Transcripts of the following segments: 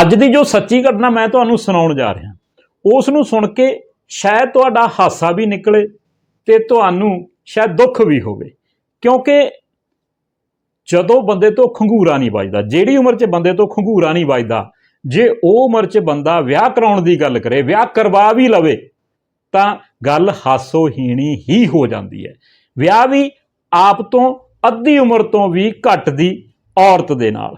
ਅੱਜ ਦੀ ਜੋ ਸੱਚੀ ਘਟਨਾ ਮੈਂ ਤੁਹਾਨੂੰ ਸੁਣਾਉਣ ਜਾ ਰਿਹਾ। ਉਸ ਨੂੰ ਸੁਣ ਕੇ ਸ਼ਾਇਦ ਤੁਹਾਡਾ ਹਾਸਾ ਵੀ ਨਿਕਲੇ ਤੇ ਤੁਹਾਨੂੰ ਸ਼ਾਇਦ ਦੁੱਖ ਵੀ ਹੋਵੇ। ਕਿਉਂਕਿ ਜਦੋਂ ਬੰਦੇ ਤੋਂ ਖੰਗੂਰਾ ਨਹੀਂ ਵੱਜਦਾ, ਜਿਹੜੀ ਉਮਰ 'ਚ ਬੰਦੇ ਤੋਂ ਖੰਗੂਰਾ ਨਹੀਂ ਵੱਜਦਾ, ਜੇ ਉਹ ਉਮਰ 'ਚ ਬੰਦਾ ਵਿਆਹ ਕਰਾਉਣ ਦੀ ਗੱਲ ਕਰੇ, ਵਿਆਹ ਕਰਵਾ ਵੀ ਲਵੇ, ਤਾਂ ਗੱਲ ਹਾਸੋਹੀਣੀ ਹੀ ਹੋ ਜਾਂਦੀ ਹੈ। ਵਿਆਹ ਵੀ ਆਪ ਤੋਂ ਅੱਧੀ ਉਮਰ ਤੋਂ ਵੀ ਘੱਟ ਦੀ ਔਰਤ ਦੇ ਨਾਲ।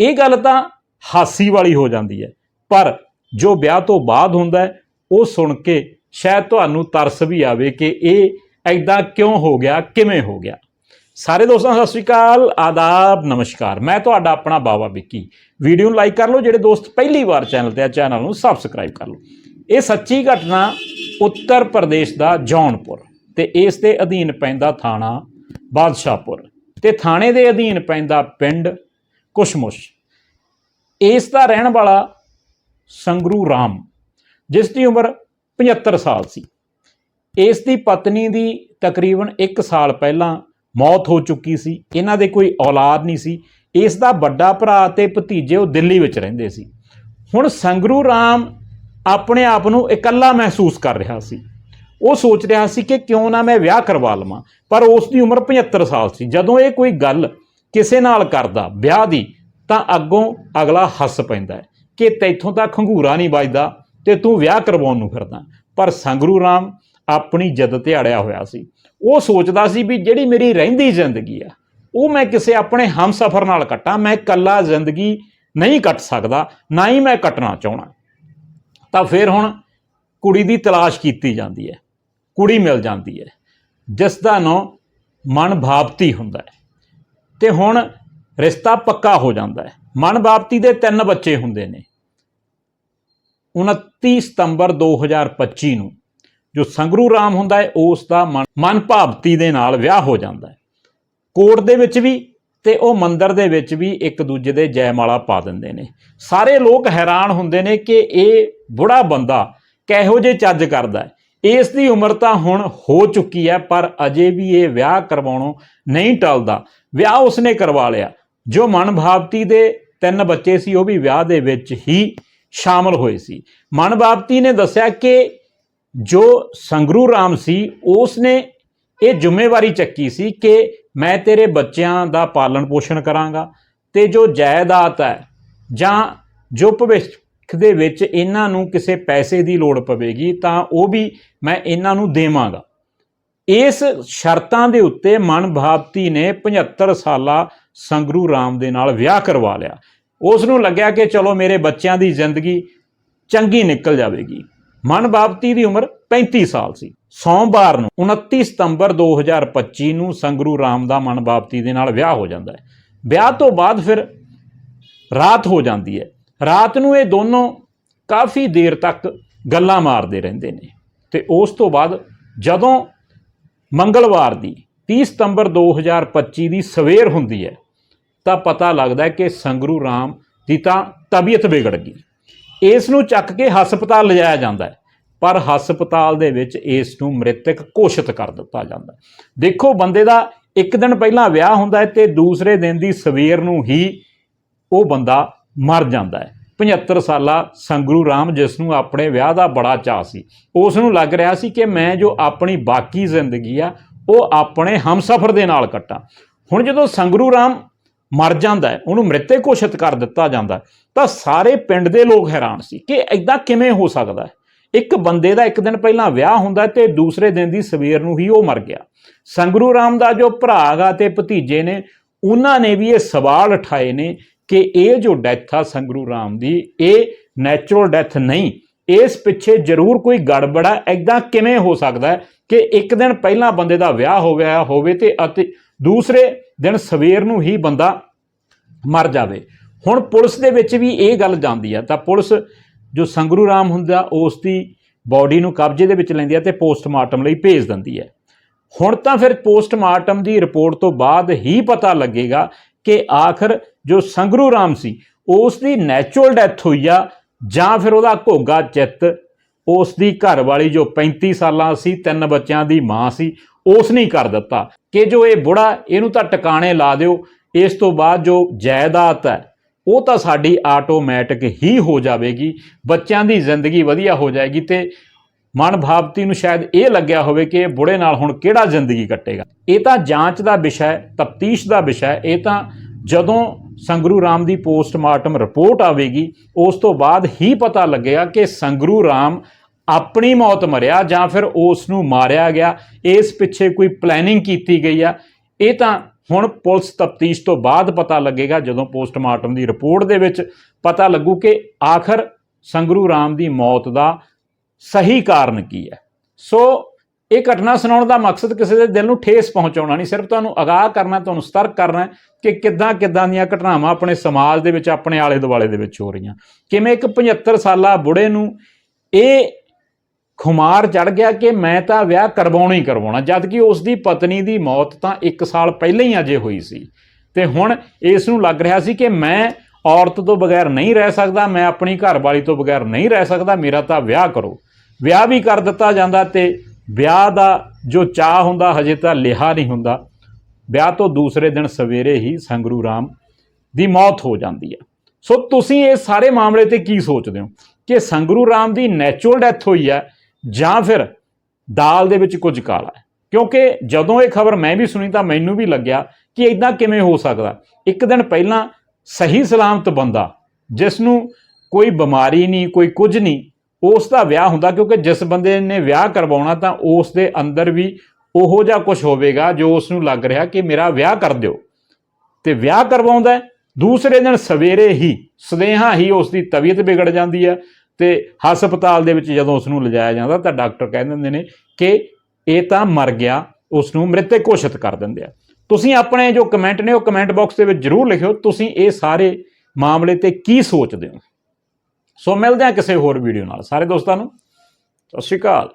ਇਹ ਗੱਲ ਤਾਂ ਹਾਸੀ ਵਾਲੀ ਹੋ ਜਾਂਦੀ ਹੈ। ਪਰ ਜੋ ਵਿਆਹ ਤੋਂ ਬਾਅਦ ਹੁੰਦਾ ਉਹ ਸੁਣ ਕੇ ਸ਼ਾਇਦ ਤੁਹਾਨੂੰ ਤਰਸ ਵੀ ਆਵੇ ਕਿ ਇਹ ਐਦਾਂ ਕਿਉਂ ਹੋ ਗਿਆ, ਕਿਵੇਂ ਹੋ ਗਿਆ। ਸਾਰੇ ਦੋਸਤਾਂ, ਸਤਿ ਸ਼੍ਰੀ ਅਕਾਲ, ਆਦਾਬ, ਨਮਸਕਾਰ। ਮੈਂ ਤੁਹਾਡਾ ਆਪਣਾ ਬਾਵਾ ਵਿੱਕੀ। ਵੀਡੀਓ ਨੂੰ ਲਾਈਕ ਕਰ ਲਓ, ਜਿਹੜੇ ਦੋਸਤ ਪਹਿਲੀ ਵਾਰ ਚੈਨਲ ਤੇ ਆ, ਚੈਨਲ ਨੂੰ ਸਬਸਕ੍ਰਾਈਬ ਕਰ ਲਓ। ਇਹ ਸੱਚੀ ਘਟਨਾ ਉੱਤਰ ਪ੍ਰਦੇਸ਼ ਦਾ ਜੌਨਪੁਰ ਤੇ ਇਸ ਦੇ ਅਧੀਨ ਪੈਂਦਾ ਥਾਣਾ ਬਾਦਸ਼ਾਹਪੁਰ ਤੇ ਥਾਣੇ ਦੇ ਅਧੀਨ ਪੈਂਦਾ ਪਿੰਡ ਕੁਸ਼ਮੁਸ਼। ਇਸ ਦਾ ਰਹਿਣ ਵਾਲਾ ਸੰਗਰੂ ਰਾਮ, ਜਿਸ ਦੀ ਉਮਰ 75 ਸਾਲ ਸੀ। ਇਸ ਦੀ ਪਤਨੀ ਦੀ ਤਕਰੀਬਨ 1 ਸਾਲ ਪਹਿਲਾਂ ਮੌਤ ਹੋ ਚੁੱਕੀ ਸੀ। ਇਹਨਾਂ ਦੇ ਕੋਈ ਔਲਾਦ ਨਹੀਂ ਸੀ। ਇਸ ਦਾ ਵੱਡਾ ਭਰਾ ਤੇ ਭਤੀਜੇ ਉਹ ਦਿੱਲੀ ਵਿੱਚ ਰਹਿੰਦੇ ਸੀ। ਹੁਣ ਸੰਗਰੂ ਰਾਮ ਆਪਣੇ ਆਪ ਨੂੰ ਇਕੱਲਾ ਮਹਿਸੂਸ ਕਰ ਰਿਹਾ ਸੀ। ਉਹ ਸੋਚ ਰਿਹਾ ਸੀ ਕਿ ਕਿਉਂ ਨਾ ਮੈਂ ਵਿਆਹ ਕਰਵਾ ਲਵਾਂ, ਪਰ ਉਸ ਦੀ ਉਮਰ 75 ਸਾਲ ਸੀ। ਜਦੋਂ ਇਹ ਕੋਈ ਗੱਲ ਕਿਸੇ ਨਾਲ ਕਰਦਾ, ਵਿਆਹ ਦੀ ਤਾਂ ਅੱਗੋਂ ਅਗਲਾ ਹੱਸ ਪੈਂਦਾ ਹੈ ਕਿ ਤੈਥੋਂ ਤਾਂ ਖੰਗੂਰਾ ਨਹੀਂ ਵੱਜਦਾ ਤੇ ਤੂੰ ਵਿਆਹ ਕਰਵਾਉਣ ਨੂੰ ਫਿਰਦਾ ਪਰ ਸੰਗਰੂ ਰਾਮ ਆਪਣੀ ਜਦ ਧਿਆੜਿਆ ਹੋਇਆ ਸੀ। ਉਹ ਸੋਚਦਾ ਸੀ ਵੀ ਜਿਹੜੀ ਮੇਰੀ ਰਹਿੰਦੀ ਜ਼ਿੰਦਗੀ ਆ, ਉਹ ਮੈਂ ਕਿਸੇ ਆਪਣੇ ਹਮਸਫਰ ਨਾਲ ਕੱਟਾਂ। ਮੈਂ ਇਕੱਲਾ ਜ਼ਿੰਦਗੀ ਨਹੀਂ ਕੱਟ ਸਕਦਾ, ਨਾ ਹੀ ਮੈਂ ਕੱਟਣਾ ਚਾਹਣਾ ਤਾਂ ਫਿਰ ਹੁਣ ਕੁੜੀ ਦੀ ਤਲਾਸ਼ ਕੀਤੀ ਜਾਂਦੀ ਹੈ, ਕੁੜੀ ਮਿਲ ਜਾਂਦੀ ਹੈ ਜਿਸ ਦਾ ਨਾਂ ਮਨ ਭਾਵਤੀ ਹੁੰਦਾ ਹੈ। ਤੇ ਹੁਣ ਰਿਸ਼ਤਾ ਪੱਕਾ ਹੋ ਜਾਂਦਾ ਹੈ। ਮਨ ਭਾਵਤੀ ਦੇ ਤਿੰਨ ਬੱਚੇ ਹੁੰਦੇ ਨੇ। 29 ਸਤੰਬਰ 2025 ਨੂੰ ਜੋ ਸੰਗਰੂ ਰਾਮ ਹੁੰਦਾ ਹੈ, ਉਸ ਦਾ ਮਨ ਮਨ ਭਾਵਤੀ ਦੇ ਨਾਲ ਵਿਆਹ ਹੋ ਜਾਂਦਾ ਹੈ। ਕੋਰਟ ਦੇ ਵਿੱਚ ਵੀ ਤੇ ਉਹ ਮੰਦਰ ਦੇ ਵਿੱਚ ਵੀ ਇੱਕ ਦੂਜੇ ਦੇ ਜੈਮਾਲਾ ਪਾ ਦਿੰਦੇ ਨੇ। ਸਾਰੇ ਲੋਕ ਹੈਰਾਨ ਹੁੰਦੇ ਨੇ ਕਿ ਇਹ ਬੁੜਾ ਬੰਦਾ ਕਿਹੋ ਜੇ ਚੱਜ ਕਰਦਾ ਹੈ। ਇਸ ਦੀ ਉਮਰ ਤਾਂ ਹੁਣ ਹੋ ਚੁੱਕੀ ਹੈ, ਪਰ ਅਜੇ ਵੀ ਇਹ ਵਿਆਹ ਕਰਵਾਉਣੋਂ ਨਹੀਂ ਟਲਦਾ। ਵਿਆਹ ਉਸਨੇ ਕਰਵਾ ਲਿਆ। ਜੋ ਮਨ ਭਾਵਤੀ ਦੇ ਤਿੰਨ ਬੱਚੇ ਸੀ, ਉਹ ਵੀ ਵਿਆਹ ਦੇ ਵਿੱਚ ਹੀ ਸ਼ਾਮਲ ਹੋਏ ਸੀ। ਮਨ ਭਾਵਤੀ ਨੇ ਦੱਸਿਆ ਕਿ ਜੋ ਸੰਗਰੂ ਰਾਮ ਸੀ ਉਸ ਨੇ ਇਹ ਜ਼ਿੰਮੇਵਾਰੀ ਚੱਕੀ ਸੀ ਕਿ ਮੈਂ ਤੇਰੇ ਬੱਚਿਆਂ ਦਾ ਪਾਲਣ ਪੋਸ਼ਣ ਕਰਾਂਗਾ ਤੇ ਜੋ ਜਾਇਦਾਦ ਹੈ ਜਾਂ ਜੋ ਭਵਿੱਖ ਦੇ ਵਿੱਚ ਇਹਨਾਂ ਨੂੰ ਕਿਸੇ ਪੈਸੇ ਦੀ ਲੋੜ ਪਵੇਗੀ, ਤਾਂ ਉਹ ਵੀ ਮੈਂ ਇਹਨਾਂ ਨੂੰ ਦੇਵਾਂਗਾ। ਇਸ ਸ਼ਰਤਾਂ ਦੇ ਉੱਤੇ ਮਨ ਭਾਵਤੀ ਨੇ 75 ਸਾਲਾ ਸੰਗਰੂ ਰਾਮ ਦੇ ਨਾਲ ਵਿਆਹ ਕਰਵਾ ਲਿਆ। ਉਸ ਨੂੰ ਲੱਗਿਆ ਕਿ ਚਲੋ ਮੇਰੇ ਬੱਚਿਆਂ ਦੀ ਜ਼ਿੰਦਗੀ ਚੰਗੀ ਨਿਕਲ ਜਾਵੇਗੀ। ਮਨ ਬਾਪਤੀ ਦੀ ਉਮਰ 35 ਸਾਲ ਸੀ। ਸੋਮਵਾਰ ਨੂੰ 29 ਸਤੰਬਰ 2025 ਨੂੰ ਸੰਗਰੂ ਰਾਮ ਦਾ ਮਨ ਬਾਪਤੀ ਦੇ ਨਾਲ ਵਿਆਹ ਹੋ ਜਾਂਦਾ ਹੈ। ਵਿਆਹ ਤੋਂ ਬਾਅਦ ਫਿਰ ਰਾਤ ਹੋ ਜਾਂਦੀ ਹੈ। ਰਾਤ ਨੂੰ ਇਹ ਦੋਨੋਂ ਕਾਫੀ ਦੇਰ ਤੱਕ ਗੱਲਾਂ ਮਾਰਦੇ ਰਹਿੰਦੇ ਨੇ। ਤੇ ਉਸ ਤੋਂ ਬਾਅਦ ਜਦੋਂ ਮੰਗਲਵਾਰ ਦੀ 30 ਸਤੰਬਰ 2025 ਦੀ ਸਵੇਰ ਹੁੰਦੀ ਹੈ ਤਾਂ ਪਤਾ ਲੱਗਦਾ ਕਿ ਸੰਗਰੂ ਰਾਮ ਦੀ ਤਾਂ ਤਬੀਅਤ ਵਿਗੜ ਗਈ। ਇਸ ਨੂੰ ਚੱਕ ਕੇ ਹਸਪਤਾਲ ਲਿਜਾਇਆ ਜਾਂਦਾ ਹੈ, ਪਰ ਹਸਪਤਾਲ ਦੇ ਵਿੱਚ ਇਸ ਨੂੰ ਮ੍ਰਿਤਕ ਘੋਸ਼ਿਤ ਕਰ ਦਿੱਤਾ ਜਾਂਦਾ ਦੇਖੋ, ਬੰਦੇ ਦਾ ਇੱਕ ਦਿਨ ਪਹਿਲਾਂ ਵਿਆਹ ਹੁੰਦਾ ਹੈ ਤੇ ਦੂਸਰੇ ਦਿਨ ਦੀ ਸਵੇਰ ਨੂੰ ਹੀ ਉਹ ਬੰਦਾ ਮਰ ਜਾਂਦਾ ਹੈ। 75 ਸਾਲਾ ਸੰਗਰੂ ਰਾਮ, ਜਿਸ ਨੂੰ ਆਪਣੇ ਵਿਆਹ ਦਾ ਬੜਾ ਚਾਅ ਸੀ, ਉਸ ਨੂੰ ਲੱਗ ਰਿਹਾ ਸੀ ਕਿ ਮੈਂ ਜੋ ਆਪਣੀ ਬਾਕੀ ਜ਼ਿੰਦਗੀ ਆ, ਉਹ ਆਪਣੇ ਹਮਸਫਰ ਦੇ ਨਾਲ ਕੱਟਾਂ। ਹੁਣ ਜਦੋਂ ਸੰਗਰੂ ਰਾਮ ਮਰ ਜਾਂਦਾ ਉਹਨੂੰ ਮ੍ਰਿਤਕ ਘੋਸ਼ਿਤ ਕਰ ਦਿੱਤਾ ਜਾਂਦਾ ਤਾਂ ਸਾਰੇ ਪਿੰਡ ਦੇ ਲੋਕ ਹੈਰਾਨ ਸੀ ਕਿ ਐਦਾਂ ਕਿਵੇਂ ਹੋ ਸਕਦਾ ਹੈ। ਇੱਕ ਬੰਦੇ ਦਾ ਇੱਕ ਦਿਨ ਪਹਿਲਾਂ ਵਿਆਹ ਹੁੰਦਾ ਹੈ ਤੇ ਦੂਸਰੇ ਦਿਨ ਦੀ ਸਵੇਰ ਨੂੰ ਹੀ ਉਹ ਮਰ ਗਿਆ। ਸੰਗਰੂ ਰਾਮ ਦਾ ਜੋ ਭਰਾਗਾ ਤੇ ਭਤੀਜੇ ਨੇ, ਉਹਨਾਂ ਨੇ ਵੀ ਇਹ ਸਵਾਲ ਉਠਾਏ ਨੇ ਕਿ ਇਹ ਜੋ ਡੈਥ ਆ ਸੰਗਰੂ ਰਾਮ ਦੀ, ਇਹ ਨੈਚੁਰਲ ਡੈਥ ਨਹੀਂ। ਇਸ ਪਿੱਛੇ ਜ਼ਰੂਰ ਕੋਈ ਗੜਬੜਾ ਐਦਾਂ ਕਿਵੇਂ ਹੋ ਸਕਦਾ ਕਿ ਇੱਕ ਦਿਨ ਪਹਿਲਾਂ ਬੰਦੇ ਦਾ ਵਿਆਹ ਹੋ ਗਿਆ, ਹੋਵੇ ਤੇ ਅਤੇ ਦੂਸਰੇ ਦਿਨ ਸਵੇਰ ਨੂੰ ਹੀ ਬੰਦਾ ਮਰ ਜਾਵੇ। ਹੁਣ ਪੁਲਿਸ ਦੇ ਵਿੱਚ ਵੀ ਇਹ ਗੱਲ ਜਾਂਦੀ ਆ, ਤਾਂ ਪੁਲਿਸ ਜੋ ਸੰਗਰੂ ਰਾਮ ਹੁੰਦਾ, ਉਸ ਦੀ ਬਾਡੀ ਨੂੰ ਕਬਜ਼ੇ ਦੇ ਵਿੱਚ ਲੈਂਦੀ ਆ ਤੇ ਪੋਸਟਮਾਰਟਮ ਲਈ ਭੇਜ ਦਿੰਦੀ ਹੈ ਹੁਣ ਤਾਂ ਫਿਰ ਪੋਸਟਮਾਰਟਮ ਦੀ ਰਿਪੋਰਟ ਤੋਂ ਬਾਅਦ ਹੀ ਪਤਾ ਲੱਗੇਗਾ ਕਿ ਆਖਰ ਜੋ ਸੰਗਰੂ ਰਾਮ ਸੀ, ਉਸ ਦੀ ਨੈਚੁਰਲ ਡੈਥ ਹੋਈ ਆ ਜਾਂ ਫਿਰ ਉਹਦਾ ਘੋਗਾ ਚਿੱਤ, ਉਸ ਦੀ ਘਰ ਵਾਲੀ ਜੋ 35 ਸਾਲਾਂ ਸੀ, ਤਿੰਨ ਬੱਚਿਆਂ ਦੀ ਮਾਂ ਸੀ ਉਸ ਨੇ ਕਰ ਦਿੱਤਾ। ਕਿ ਜੋ ਇਹ ਬੁੜਾ, ਇਹਨੂੰ ਤਾਂ ਟਿਕਾਣੇ ਲਾ ਦਿਓ। ਇਸ ਤੋਂ ਬਾਅਦ ਜੋ ਜਾਇਦਾਦ ਹੈ, ਉਹ ਤਾਂ ਸਾਡੀ ਆਟੋਮੈਟਿਕ ਹੀ ਹੋ ਜਾਵੇਗੀ। ਬੱਚਿਆਂ ਦੀ ਜ਼ਿੰਦਗੀ ਵਧੀਆ ਹੋ ਜਾਏਗੀ ਤੇ ਮਨ ਭਾਵਤੀ ਨੂੰ ਸ਼ਾਇਦ ਇਹ ਲੱਗਿਆ ਹੋਵੇ ਕਿ ਇਹ ਬੁੜੇ ਨਾਲ ਹੁਣ ਕਿਹੜਾ ਜ਼ਿੰਦਗੀ ਕੱਟੇਗਾ। ਇਹ ਤਾਂ ਜਾਂਚ ਦਾ ਵਿਸ਼ਾ ਹੈ, ਤਫਤੀਸ਼ ਦਾ ਵਿਸ਼ਾ ਹੈ। ਇਹ ਤਾਂ ਜਦੋਂ ਸੰਗਰੂ ਰਾਮ ਦੀ ਪੋਸਟਮਾਰਟਮ ਰਿਪੋਰਟ ਆਵੇਗੀ, ਉਸ ਤੋਂ ਬਾਅਦ ਹੀ ਪਤਾ ਲੱਗੇਗਾ ਕਿ ਸੰਗਰੂ ਰਾਮ ਆਪਣੀ ਮੌਤ ਮਰਿਆ ਜਾਂ ਫਿਰ ਉਸ ਨੂੰ ਮਾਰਿਆ ਗਿਆ, ਇਸ ਪਿੱਛੇ ਕੋਈ ਪਲੈਨਿੰਗ ਕੀਤੀ ਗਈ ਆ। ਇਹ ਤਾਂ ਹੁਣ ਪੁਲਿਸ ਤਫਤੀਸ਼ ਤੋਂ ਬਾਅਦ ਪਤਾ ਲੱਗੇਗਾ, ਜਦੋਂ ਪੋਸਟਮਾਰਟਮ ਦੀ ਰਿਪੋਰਟ ਦੇ ਵਿੱਚ ਪਤਾ ਲੱਗੂ ਕਿ ਆਖਰ ਸੰਗਰੂ ਰਾਮ ਦੀ ਮੌਤ ਦਾ ਸਹੀ ਕਾਰਨ ਕੀ ਹੈ। ਸੋ ਇਹ ਘਟਨਾ ਸੁਣਾਉਣ ਦਾ ਮਕਸਦ ਕਿਸੇ ਦੇ ਦਿਲ ਨੂੰ ਠੇਸ ਪਹੁੰਚਾਉਣਾ ਨਹੀਂ, ਸਿਰਫ ਤੁਹਾਨੂੰ ਅਗਾਹ ਕਰਨਾ, ਤੁਹਾਨੂੰ ਸਤਰਕ ਕਰਨਾ ਕਿ ਕਿੱਦਾਂ ਕਿੱਦਾਂ ਦੀਆਂ ਘਟਨਾਵਾਂ ਆਪਣੇ ਸਮਾਜ ਦੇ ਵਿੱਚ, ਆਪਣੇ ਆਲੇ ਦੁਆਲੇ ਦੇ ਵਿੱਚ ਹੋ ਰਹੀਆਂ। ਕਿਵੇਂ ਇੱਕ 75 ਸਾਲਾ ਬੁੜੇ ਨੂੰ ਇਹ ਖੁਮਾਰ ਚੜ ਗਿਆ ਕਿ ਮੈਂ ਤਾਂ ਵਿਆਹ ਕਰਵਾਉਣਾ ਹੀ ਕਰਵਾਉਣਾ ਜਦ ਕਿ ਉਸ ਦੀ ਪਤਨੀ ਦੀ ਮੌਤ ਤਾਂ 1 ਸਾਲ ਪਹਿਲਾਂ ਹੀ ਅਜੇ ਹੋਈ ਸੀ। ਤੇ ਹੁਣ ਇਸ ਨੂੰ ਲੱਗ ਰਿਹਾ ਸੀ ਕਿ ਮੈਂ ਔਰਤ ਤੋਂ ਬਗੈਰ ਨਹੀਂ ਰਹਿ ਸਕਦਾ, ਮੈਂ ਆਪਣੀ ਘਰਵਾਲੀ ਤੋਂ ਬਗੈਰ ਨਹੀਂ ਰਹਿ ਸਕਦਾ, ਮੇਰਾ ਤਾਂ ਵਿਆਹ ਕਰੋ। ਵਿਆਹ ਵੀ ਕਰ ਦਿੱਤਾ ਜਾਂਦਾ ਤੇ ਵਿਆਹ ਦਾ ਜੋ ਚਾਹ ਹੁੰਦਾ ਹਜੇ ਤਾਂ ਲਿਹਾ ਨਹੀਂ ਹੁੰਦਾ। ਵਿਆਹ ਤੋਂ ਦੂਸਰੇ ਦਿਨ ਸਵੇਰੇ ਹੀ ਸੰਗਰੂ ਰਾਮ ਦੀ ਮੌਤ ਹੋ ਜਾਂਦੀ ਹੈ। ਸੋ ਤੁਸੀਂ ਇਹ ਸਾਰੇ ਮਾਮਲੇ ਤੇ ਕੀ ਸੋਚਦੇ ਹੋ? ਕਿ ਸੰਗਰੂ ਰਾਮ ਦੀ ਨੈਚੁਰਲ ਡੈਥ ਹੋਈ ਹੈ ਜਾਂ ਫਿਰ ਦਾਲ ਦੇ ਵਿੱਚ ਕੁਝ ਕਾਲਾ ਹੈ। ਕਿਉਂਕਿ ਜਦੋਂ ਇਹ ਖਬਰ ਮੈਂ ਵੀ ਸੁਣੀ ਤਾਂ ਮੈਨੂੰ ਵੀ ਲੱਗਿਆ ਕਿ ਇਦਾਂ ਕਿਵੇਂ ਹੋ ਸਕਦਾ। ਇੱਕ ਦਿਨ ਪਹਿਲਾਂ ਸਹੀ ਸਲਾਮਤ ਬੰਦਾ, ਜਿਸ ਨੂੰ ਕੋਈ ਬਿਮਾਰੀ ਨਹੀਂ, ਕੋਈ ਕੁਝ ਨਹੀਂ, ਉਸ ਦਾ ਵਿਆਹ ਹੁੰਦਾ ਕਿਉਂਕਿ ਜਿਸ ਬੰਦੇ ਨੇ ਵਿਆਹ ਕਰਵਾਉਣਾ ਤਾਂ ਉਸ ਦੇ ਅੰਦਰ ਵੀ ਉਹੋ ਜਿਹਾ ਕੁਝ ਹੋਵੇਗਾ ਜੋ ਉਸ ਨੂੰ ਲੱਗ ਰਿਹਾ ਕਿ ਮੇਰਾ ਵਿਆਹ ਕਰ ਦਿਓ। ਤੇ ਵਿਆਹ ਕਰਵਾਉਂਦਾ ਦੂਸਰੇ ਦਿਨ ਸਵੇਰੇ ਹੀ ਸਦੇਹਾ ਹੀ ਉਸ ਦੀ ਤਬੀਅਤ ਵਿਗੜ ਜਾਂਦੀ ਹੈ ਤੇ ਹਸਪਤਾਲ ਦੇ ਵਿੱਚ ਜਦੋਂ ਉਸ ਨੂੰ ਲਿਜਾਇਆ ਜਾਂਦਾ ਤਾਂ ਡਾਕਟਰ ਕਹਿ ਦਿੰਦੇ ਨੇ ਕਿ ਇਹ ਤਾਂ ਮਰ ਗਿਆ ਉਸ ਨੂੰ ਮ੍ਰਿਤਕ ਘੋਸ਼ਿਤ ਕਰ ਦਿੰਦੇ ਆ। ਤੁਸੀਂ ਆਪਣੇ ਜੋ ਕਮੈਂਟ ਨੇ ਉਹ ਕਮੈਂਟ ਬਾਕਸ ਦੇ ਵਿੱਚ ਜਰੂਰ ਲਿਖਿਓ, ਤੁਸੀਂ ਇਹ ਸਾਰੇ ਮਾਮਲੇ ਤੇ ਕੀ ਸੋਚਦੇ ਹੋ। ਸੋ ਮਿਲਦੇ ਹਾਂ ਕਿਸੇ ਹੋਰ ਵੀਡੀਓ ਨਾਲ। ਸਾਰੇ ਦੋਸਤਾਂ ਨੂੰ, ਸਤਿ ਸ਼੍ਰੀ ਅਕਾਲ।